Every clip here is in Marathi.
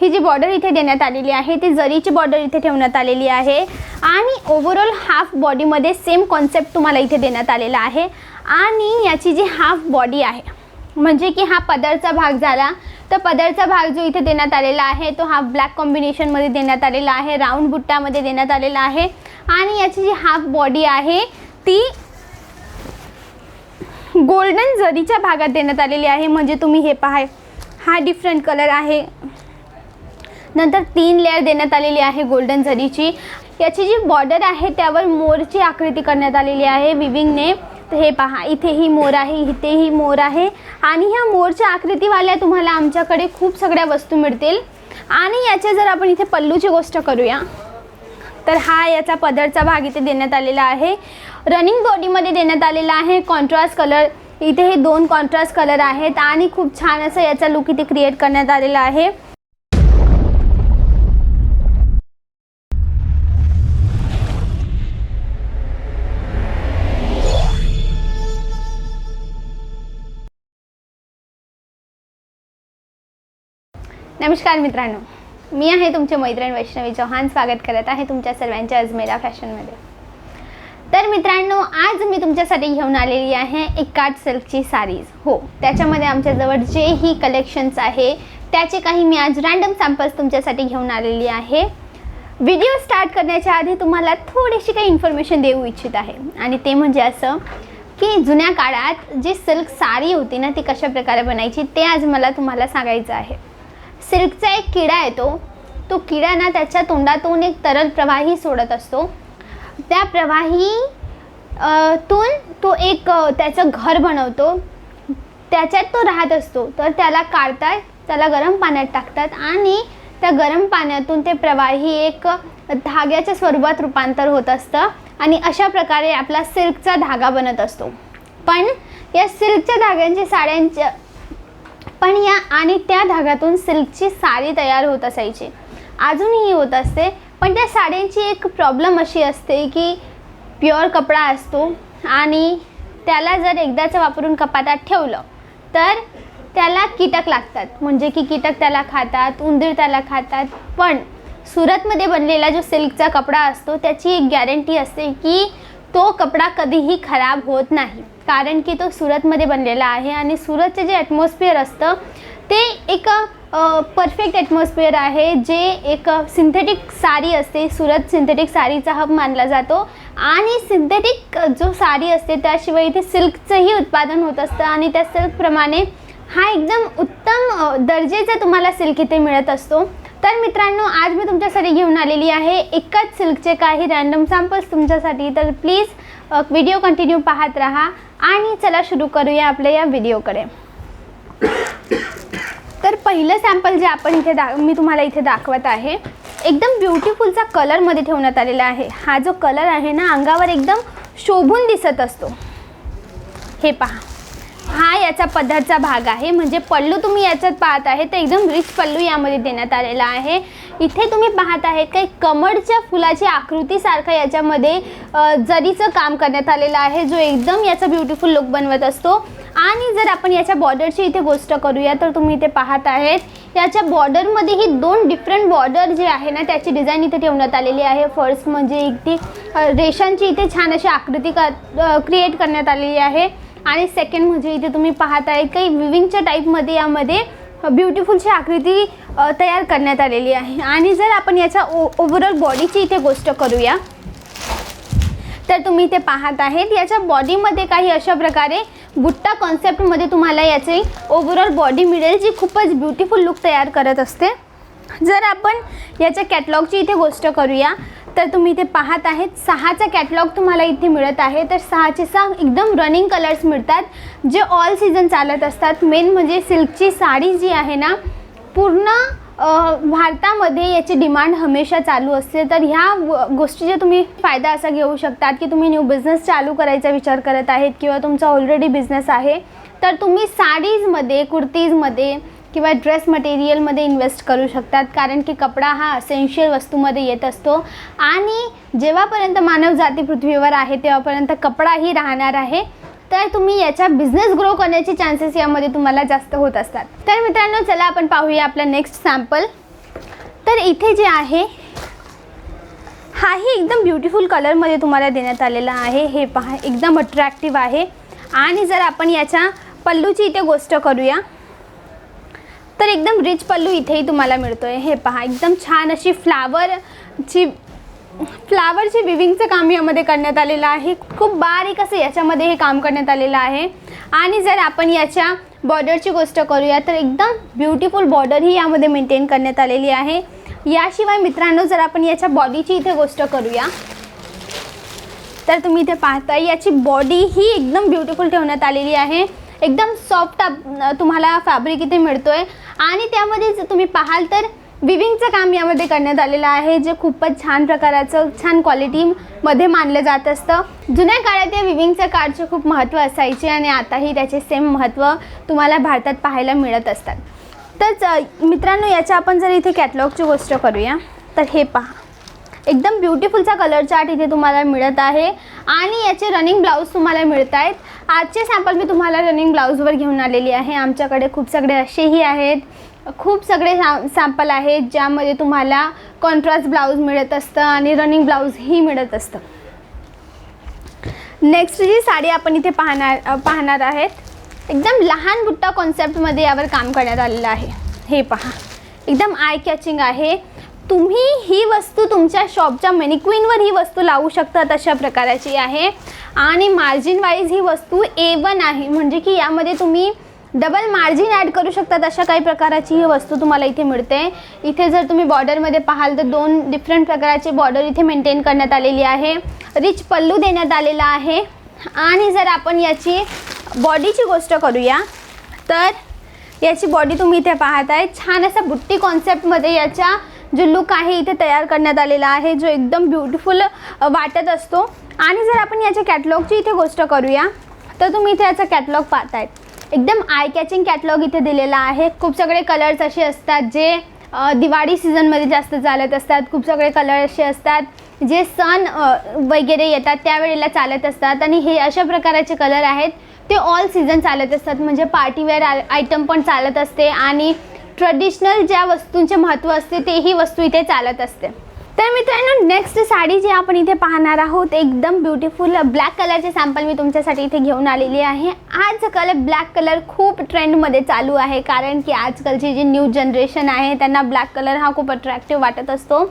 ही जी बॉर्डर इथे देण्यात आलेली आहे ती जरीची बॉर्डर इथे ठेवण्यात आलेली आहे आणि ओव्हरऑल हाफ बॉडीमध्ये सेम कॉन्सेप्ट तुम्हाला इथे देण्यात आलेला आहे आणि याची जी हाफ बॉडी आहे म्हणजे की हा पदरचा भाग झाला तर पदरचा भाग जो इथे देण्यात आलेला आहे तो हा ब्लॅक कॉम्बिनेशनमध्ये देण्यात आलेला आहे राऊंड बुट्ट्यामध्ये देण्यात आलेला आहे आणि याची जी हाफ बॉडी आहे ती गोल्डन जरीच्या भागात देण्यात आलेली आहे म्हणजे तुम्ही हे पहा हा डिफरंट कलर आहे. नंतर तीन लेअर देण्यात आलेली आहे गोल्डन झरीची. याची जी बॉर्डर आहे त्यावर मोरची आकृती करण्यात आलेली आहे विविंगने हे पहा इथेही मोर आहे इथेही मोर आहे. आणि ह्या मोरच्या आकृतीवाल्या तुम्हाला आमच्याकडे खूप सगळ्या वस्तू मिळतील. आणि याच्या जर आपण इथे पल्लूची गोष्ट करूया तर हा याचा पदरचा भाग इथे देण्यात आलेला आहे. रनिंग बॉडीमध्ये देण्यात आलेला आहे कॉन्ट्रास्ट कलर इथे हे दोन कॉन्ट्रास्ट कलर आहेत आणि खूप छान असं याचा लुक इथे क्रिएट करण्यात आलेला आहे. नमस्कार मित्रांनो. मी आहे तुमचे मैत्रीण वैष्णवी चौहान. स्वागत करत आहे तुमच्या सर्वांच्या अजमेरा फॅशनमध्ये. तर मित्रांनो आज मी तुमच्यासाठी घेऊन आलेली आहे एकाट सिल्कची सारीज. हो त्याच्यामध्ये आमच्याजवळ जेही कलेक्शन्स आहे त्याचे काही मी आज रँडम सॅम्पल्स तुमच्यासाठी घेऊन आलेली आहे. व्हिडिओ स्टार्ट करण्याच्या आधी तुम्हाला थोडीशी काही इन्फॉर्मेशन देऊ इच्छित आहे. आणि ते म्हणजे असं की जुन्या काळात जी सिल्क साडी होती ना ती कशा प्रकारे बनायची ते आज मला तुम्हाला सांगायचं आहे. सिल्कचा एक किडा येतो. तो किडा ना त्याच्या तोंडातून एक तरल प्रवाही सोडत असतो. त्या प्रवाही तून तो एक त्याचं घर बनवतो. त्याच्यात तो राहत असतो. तर त्याला काढतात त्याला गरम पाण्यात टाकतात आणि त्या गरम पाण्यातून ते प्रवाही एक धाग्याच्या स्वरूपात रूपांतर होत असतं आणि अशा प्रकारे आपला सिल्कचा धागा बनत असतो. पण या सिल्कच्या धाग्यांच्या साड्यांच्या पण या आणि त्या धाग्यातून सिल्कची साडी तयार होत असायची. अजूनही होत असते पण त्या साड्यांची एक प्रॉब्लेम अशी असते की प्युअर कपडा असतो आणि त्याला जर एकदाचं वापरून कपाटात ठेवलं तर त्याला कीटक लागतात. म्हणजे की कीटक त्याला खातात उंदीर त्याला खातात. पण सुरतमध्ये बनलेला जो सिल्कचा कपडा असतो त्याची एक गॅरंटी असते की तो कपडा कधीही खराब होत नाही. कारण की तो सुरतमध्ये बनलेला आहे आणि सुरतचे जे ॲटमॉस्फिअर असतं ते एक परफेक्ट ॲटमॉस्फिअर आहे जे एक सिंथेटिक साडी असते. सुरत सिंथेटिक साडीचा हब मानला जातो आणि सिंथेटिक जो साडी असते त्याशिवाय इथे सिल्कचंही उत्पादन होत असतं आणि त्या सिल्कप्रमाणे हा एकदम उत्तम दर्जेचा तुम्हाला सिल्क इथे मिळत असतो. तर मित्रांनो आज मी तुमच्यासाठी घेऊन आलेली आहे एकाच सिल्कचे काही रॅन्डम सॅम्पल्स तुमच्यासाठी. तर प्लीज व्हिडिओ कंटिन्यू पाहत राहा आणि चला सुरू करूया आपल्या या व्हिडिओकडे तर पहिलं सॅम्पल जे आपण इथे दा मी तुम्हाला इथे दाखवत आहे एकदम ब्युटिफुलचा कलरमध्ये ठेवण्यात आलेला आहे. हा जो कलर आहे ना अंगावर एकदम शोभून दिसत असतो. हे पहा. हा याचा पदरचा भाग आहे. म्हणजे पल्लू तुम्ही याच्यात पाहत आहे तर एकदम रिच पल्लू यामध्ये देण्यात आलेला आहे. इथे तुम्ही पाहत आहेत काही कमळच्या फुलाची आकृतीसारखं याच्यामध्ये जरीचं काम करण्यात आलेलं आहे जो एकदम याचा ब्युटिफुल लुक बनवत असतो. आणि जर आपण याच्या बॉर्डरची इथे गोष्ट करूया तर तुम्ही इथे पाहत आहेत याच्या बॉर्डरमध्येही दोन डिफरंट बॉर्डर जे आहे ना त्याची डिझाईन इथे ठेवण्यात आलेली आहे. फर्स्ट म्हणजे इथे अ, रेषांची इथे छान अशी आकृती क्रिएट करण्यात आलेली आहे. आणि सेकंड म्हणजे इथे तुम्ही पाहत आहे काही विविंगच्या टाईपमध्ये यामध्ये ब्युटिफुलची आकृती तयार करण्यात आलेली आहे. आणि जर आपण याच्या ओ ओव्हरऑल बॉडीची इथे गोष्ट करूया तर तुम्ही इथे पाहत आहेत याच्या बॉडीमध्ये काही अशा प्रकारे बुट्टा कॉन्सेप्टमध्ये तुम्हाला याचे ओव्हरऑल बॉडी मिळेल जी खूपच ब्युटिफुल लुक तयार करत असते. जर आपण याच्या कॅटलॉगची इथे गोष्ट करूया तर तुम्ही इथे पाहत आहेत. सहाचा कॅटलॉग तुम्हाला इथे मिळत आहे. तर सहाचे सहा एकदम रनिंग कलर्स मिळतात. जे ऑल सीझन चालत असतात. मेन म्हणजे सिल्कची साडी जी आहे ना पूर्ण भारतामध्ये याची डिमांड हमेशा चालू असते. तर ह्या व- गोष्टीचा तुम्ही फायदा असा घेऊ शकतात की तुम्ही न्यू बिझनेस चालू करायचा विचार करत आहेत किंवा तुमचा ऑलरेडी बिझनेस आहे. तर तुम्ही साडीजमध्ये कुर्तीजमध्ये किंवा ड्रेस मटेरियलमध्ये इन्व्हेस्ट करू शकतात कारण की कपडा हा असेन्शियल वस्तूमध्ये येत असतो. आणि जेव्हापर्यंत मानव जाती पृथ्वीवर आहे तेव्हापर्यंत कपडाही राहणार आहे. तर तुम्ही याचा बिझनेस ग्रो करण्याचे चान्सेस यामध्ये तुम्हाला जास्त होत असतात. तर मित्रांनो चला आपण पाहूया आपला नेक्स्ट सॅम्पल तर इथे जे आहे हाही एकदम ब्युटिफुल कलरमध्ये तुम्हाला देण्यात आलेला आहे. हे पहा एकदम अट्रॅक्टिव्ह आहे. आणि जर आपण याच्या पल्लूची इथे गोष्ट करूया तर एकदम रिच पल्लू इथेही तुम्हाला मिळतो आहे हे पहा एकदम छान अशी फ्लावरची फ्लावरची विविंगचं काम यामध्ये करण्यात आलेलं आहे. खूप बारीक असं याच्यामध्ये हे काम करण्यात आलेलं आहे. आणि जर आपण याच्या बॉर्डरची गोष्ट करूया तर एकदम ब्युटिफुल बॉर्डर ही यामध्ये मेंटेन करण्यात आलेली आहे. याशिवाय मित्रांनो जर आपण याच्या बॉडीची इथे गोष्ट करूया तर तुम्ही इथे पाहता याची बॉडी ही एकदम ब्युटिफुल ठेवण्यात आलेली आहे. एकदम सॉफ्ट तुम्हाला फॅब्रिक इथे मिळतो आहे आणि त्यामध्ये जर तुम्ही पाहाल तर विविंगचं काम यामध्ये करण्यात आलेलं आहे जे खूपच छान प्रकाराचं छान क्वालिटीमध्ये मानलं जात असतं. जुन्या काळात या विविंगच्या कार्डचे खूप महत्त्व असायचे आणि आताही त्याचे सेम महत्त्व तुम्हाला भारतात पाहायला मिळत असतात. तर मित्रांनो याच्या आपण जर इथे कॅटलॉगची गोष्ट करूया तर हे पहा. एकदम ब्युटिफुलचा कलर चार्ट इथे तुम्हाला मिळत आहे. आणि याचे रनिंग ब्लाऊज तुम्हाला मिळत आहेत. आजचे सॅम्पल मी तुम्हाला रनिंग ब्लाऊजवर घेऊन आलेली आहे. आमच्याकडे खूप सगळे असेही आहेत. खूप सगळे सॅम्पल आहेत ज्यामध्ये तुम्हाला कॉन्ट्रास्ट ब्लाऊज मिळत असतं आणि रनिंग ब्लाऊजही मिळत असतं. नेक्स्ट जी साडी आपण इथे पाहणार पाहणार आहेत. एकदम लहान बुट्टा कॉन्सेप्टमध्ये यावर काम करण्यात आलेलं आहे. हे पहा. एकदम आय कॅचिंग आहे. तुम्ही ही वस्तू तुमच्या शॉपच्या मेनिक्विनवर ही वस्तू लावू शकतात अशा प्रकाराची आहे. आणि मार्जिन वाईज ही वस्तू ए वन आहे. म्हणजे की यामध्ये तुम्ही डबल मार्जिन ॲड करू शकतात अशा काही प्रकाराची ही वस्तू तुम्हाला इथे मिळते. इथे जर तुम्ही बॉर्डरमध्ये पाहाल तर दोन डिफरंट प्रकाराची बॉर्डर इथे मेंटेन करण्यात आलेली आहे. रिच पल्लू देण्यात आलेला आहे. आणि जर आपण याची बॉडीची गोष्ट करूया तर याची बॉडी तुम्ही इथे पाहत आहे छान असा बुट्टी कॉन्सेप्टमध्ये याच्या जो लुक आहे इथे तयार करण्यात आलेला आहे जो एकदम ब्युटिफुल वाटत असतो. आणि जर आपण याच्या कॅटलॉगची इथे गोष्ट करूया तर तुम्ही इथे याचा कॅटलॉग पाहतायत. एकदम आय कॅचिंग कॅटलॉग इथे दिलेला आहे. खूप सगळे कलर्स असे असतात जे दिवाळी सीझनमध्ये जास्त चालत असतात. खूप सगळे कलर असे असतात जे सण वगैरे येतात त्यावेळेला चालत असतात. आणि हे अशा प्रकारचे कलर आहेत ते ऑल सीझन चालत असतात. म्हणजे पार्टीवेअर आयटम पण चालत असते. आणि ट्रेडिशनल ज्या वस्तूंचे महत्त्व असते तेही वस्तू इथे चालत असते. तर मित्रांनो नेक्स्ट साडी जी आपण इथे पाहणार आहोत एकदम ब्युटिफुल ब्लॅक कलरचे सॅम्पल मी तुमच्यासाठी इथे घेऊन आलेली आहे. आजकाल ब्लॅक कलर खूप ट्रेंडमध्ये चालू आहे कारण की आजकालची जी न्यू जनरेशन आहे त्यांना ब्लॅक कलर हा खूप अट्रॅक्टिव्ह वाटत असतो.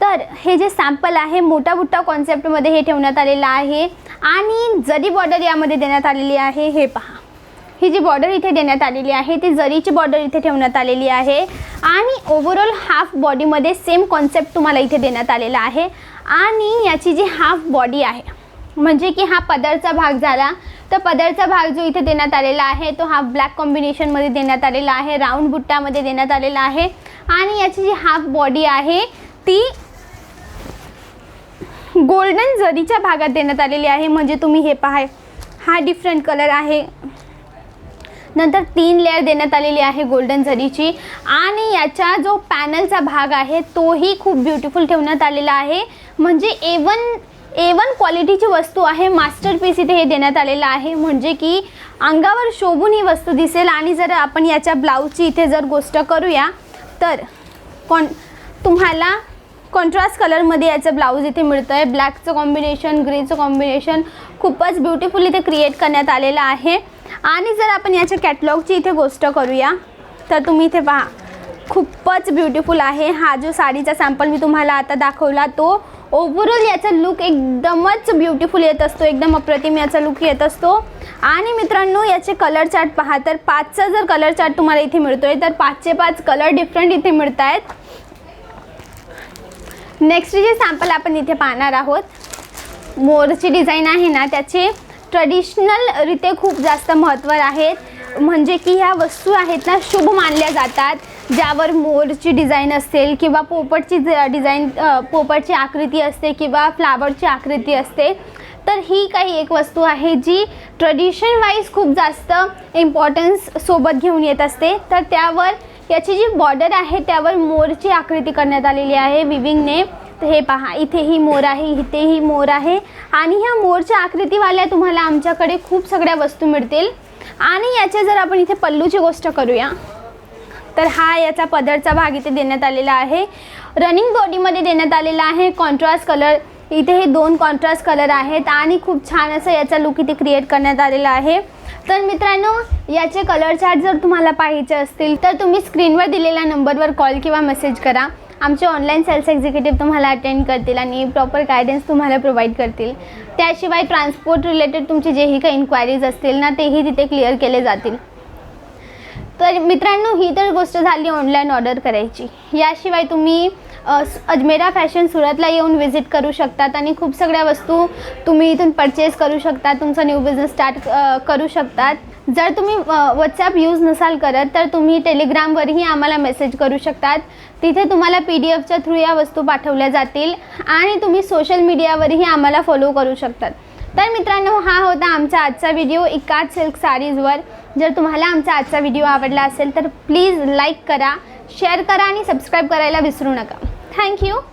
तर हे जे सॅम्पल आहे मोठा मोठा कॉन्सेप्टमध्ये हे ठेवण्यात आलेलं आहे. आणि जरी बॉर्डर यामध्ये देण्यात आलेली आहे हे पहा. ही जी बॉर्डर इथे देण्यात आलेली आहे ती जरीची बॉर्डर इथे ठेवण्यात आलेली आहे. आणि ओव्हरऑल हाफ बॉडीमध्ये सेम कॉन्सेप्ट तुम्हाला इथे देण्यात आलेला आहे. आणि याची जी हाफ बॉडी आहे म्हणजे की हा पदरचा भाग झाला. तर पदरचा भाग जो इथे देण्यात आलेला आहे तो हा ब्लॅक कॉम्बिनेशनमध्ये देण्यात आलेला आहे राऊंड बुट्ट्यामध्ये देण्यात आलेला आहे. आणि याची जी हाफ बॉडी आहे ती गोल्डन जरीच्या भागात देण्यात आलेली आहे. म्हणजे तुम्ही हे पहा हा डिफरंट कलर आहे. नंतर तीन लेअर देण्यात आलेली आहे गोल्डन झरीची आणि याचा जो पॅनलचा भाग आहे तोही खूप ब्युटिफुल ठेवण्यात आलेला आहे. म्हणजे ए वन ए वन क्वालिटीची वस्तू आहे. मास्टरपीस इथे हे देण्यात आलेलं आहे. म्हणजे की अंगावर शोभून ही वस्तू दिसेल. आणि जर आपण याच्या ब्लाऊजची इथे जर गोष्ट करूया तर कॉन तुम्हाला कॉन्ट्रास्ट कलरमध्ये याचं ब्लाऊज इथे मिळतं आहे ब्लॅकचं कॉम्बिनेशन ग्रेचं कॉम्बिनेशन खूपच ब्युटिफुल इथे क्रिएट करण्यात आलेलं आहे. आणि जर आपण याच्या कॅटलॉगची इथे गोष्ट करूया तर तुम्ही इथे पहा. खूपच ब्युटिफुल आहे. हा जो साडीचा सॅम्पल मी तुम्हाला आता दाखवला तो ओव्हरऑल याचा लुक एकदमच ब्युटिफुल येत असतो. एकदम अप्रतिम याचा लुक येत असतो. आणि मित्रांनो याचे कलर चार्ट पहा. तर पाचचा जर कलर चार्ट तुम्हाला इथे मिळतो आहे तर पाचचे पाच कलर डिफरंट इथे मिळत आहेत नेक्स्ट जे सॅम्पल आपण इथे पाहणार आहोत मोरची डिझाईन आहे ना त्याचे. ट्रेडिशनल रीते खूप जास्त महत्त्व आहेत. म्हणजे की ह्या वस्तू आहेत ना शुभ मानल्या जातात. ज्यावर मोरची डिझाईन असेल किंवा पोपटची डिझाईन पोपटची आकृती असते किंवा फ्लावरची आकृती असते. तर ही काही एक वस्तू आहे जी ट्रेडिशन वाईज खूप जास्त इम्पॉर्टन्स सोबत घेऊन येत असते. तर त्यावर याची जी बॉर्डर आहे त्यावर मोरची आकृती करण्यात आलेली आहे. विविंगने हे पहा इथेही मोर आहे इथेही मोर आहे. आणि ह्या मोरच्या आकृतीवाल्या तुम्हाला आमच्याकडे खूप सगळ्या वस्तू मिळतील. आणि याच्या जर आपण इथे पल्लूची गोष्ट करूया तर हा याचा पदरचा भाग इथे देण्यात आलेला आहे. रनिंग बॉडीमध्ये देण्यात आलेला आहे. कॉन्ट्रास्ट कलर इथे हे दोन कॉन्ट्रास्ट कलर आहेत आणि खूप छान असं याचा लुक इथे क्रिएट करण्यात आलेला आहे. तर मित्रांनो याचे कलर चार्ट जर तुम्हाला पाहिजे असतील तर तुम्ही स्क्रीनवर दिलेल्या नंबरवर कॉल किंवा मेसेज करा. आमचे ऑनलाईन सेल्स एक्झिक्युटिव्ह तुम्हाला अटेंड करतील आणि प्रॉपर गायडन्स तुम्हाला प्रोव्हाइड करतील. त्याशिवाय ट्रान्सपोर्ट रिलेटेड तुमचे जेही काही इन्क्वायरीज असतील ना तेही तिथे क्लिअर केले जातील. तर मित्रांनो ही तर गोष्ट झाली ऑनलाईन ऑर्डर करायची. याशिवाय तुम्ही अजमेरा फॅशन सुरतला येऊन व्हिजिट करू शकतात आणि खूप सगळ्या वस्तू तुम्ही इथून परचेस करू शकता तुमचा न्यू बिझनेस स्टार्ट करू शकतात. जर तुम्ही व्हॉट्सॲप यूज नसाल करत तर तुम्ही टेलिग्रामवरही आम्हाला मेसेज करू शकतात. तिथे तुम्हाला पी डी एफच्या थ्रू या वस्तू पाठवल्या जातील आणि तुम्ही सोशल मीडियावरही आम्हाला फॉलो करू शकतात. तर मित्रांनो हा होता आमचा आजचा व्हिडिओ एकाच सिल्क साडीजवर जर तुम्हाला आमचा आजचा व्हिडिओ आवडला असेल तर प्लीज लाईक करा शेअर करा आणि सबस्क्राईब करायला विसरू नका. Thank you.